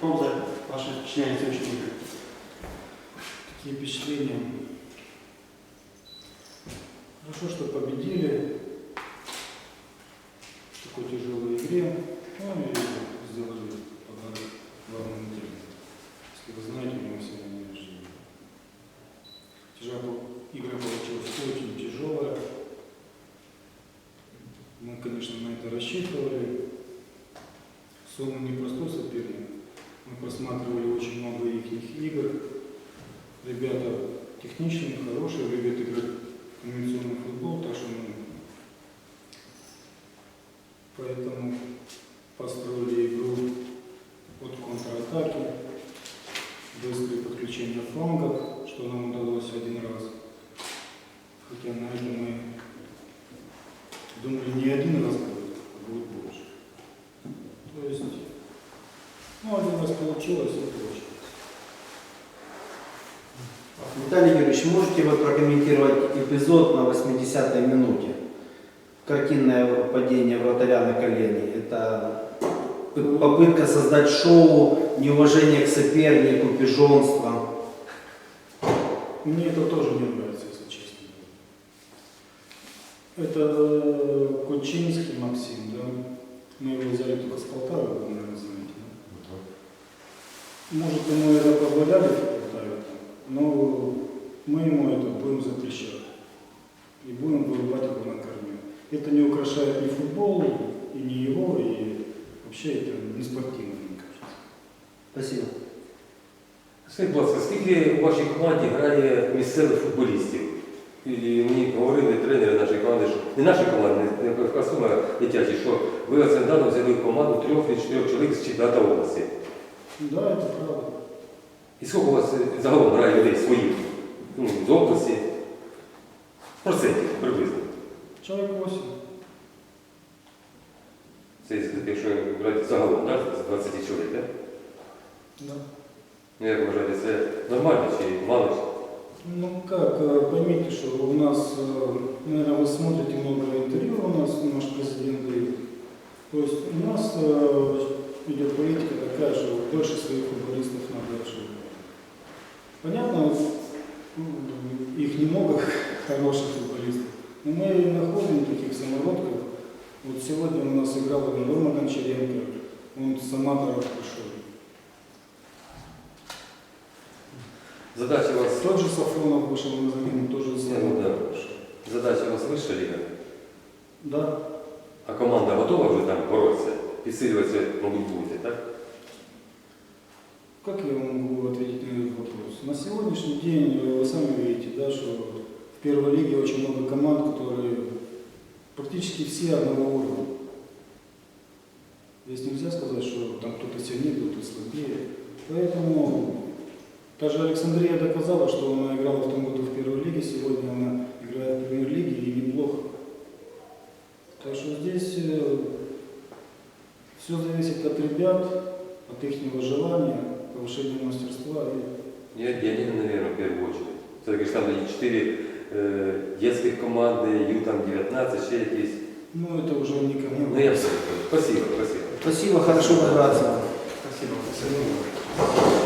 Каково за ваше впечатление от сегодняшней игры? Какие впечатления? Хорошо, что победили в такой тяжелой игре. Ну и сделали подарок главному тренеру. Если вы знаете, у него сегодня день рождения. Тяжело, игра получилась очень тяжелая. Мы, конечно, на это рассчитывали. Сумма непростой соперник. Мы просматривали очень много их игр. Ребята техничные, хорошие, любят играть в комбинационный футбол, так что мы поэтому построили игру от контратаки, быстрые подключения флангов, что нам удалось один раз. Хотя на это мы думали не один ну, один раз получилось, и получилось. Виталий Юрьевич, можете вы прокомментировать эпизод на 80-й минуте? Картинное падение вратаря на колени. Это попытка создать шоу, неуважение к сопернику, пижонство. Мне это тоже не нравится, если честно. Это э, Кучинский Максим, да? Мы его взяли только с Полтавы, вы, наверное, знаете? Может, ему это позволяли в Полтаве, но мы ему это будем запрещать. И будем вырубать его на корню. Это не украшает ни футбол, и не его, и вообще это не спортивно, мне кажется. Спасибо. Скажіть, будь ласка, скільки у вашій команді грає місцевих футболістів? І мені говорили тренери нашої команди, що не нашої команди, не КФК Сума, дитячі, що ви оце недавно взяли в команду трьох чи чотирьох чоловік з чемпіонату області. Да, это правда. І скільки у вас загалом грає людей своїх? Ну, з області? Процентів приблизно. Человек 8. Це якщо брати загалом, так? З 20 чоловік, так? Да. Ну, як вважаєте, це нормально чи мало? чи? Ну как, э, поймите, что у нас, наверное, вы смотрите много интервью у нас, наш президент дает. То есть у нас э, идет политика такая, что больше своих футболистов надо отшивать. Понятно, ну, их немного хороших футболистов, но мы находим таких самородков. Вот сегодня у нас играл Рома Гончаренко, он с аматоров пришел. Задача вас, Тот же Сафронов вышел на замену, тоже Не, ну да. у вас вища ліга? Да, А команда готова вже там боротися? Підсилюватися, мабуть, будете, так? Как я могу ответить на этот вопрос? На сегодняшний день э, вы сами видите, да, что в первой лиге очень много команд, которые практически все одного уровня. Здесь нельзя сказать, что там кто-то сильнее, кто-то слабее. Поэтому даже Александрия доказала, что она играла в том году в первой лиге, сегодня она играет в премьер-лиге и неплохо. Так что здесь все зависит от ребят, от их желания, повышения мастерства. И Я, я не, наверное, в первую очередь. Все-таки там є 4 е, детських команди, Ю-19, ще якісь. Ну, это уже не ко мне. Ну, я все. Спасибо, спасибо. Спасибо, хорошо добраться. Спасибо.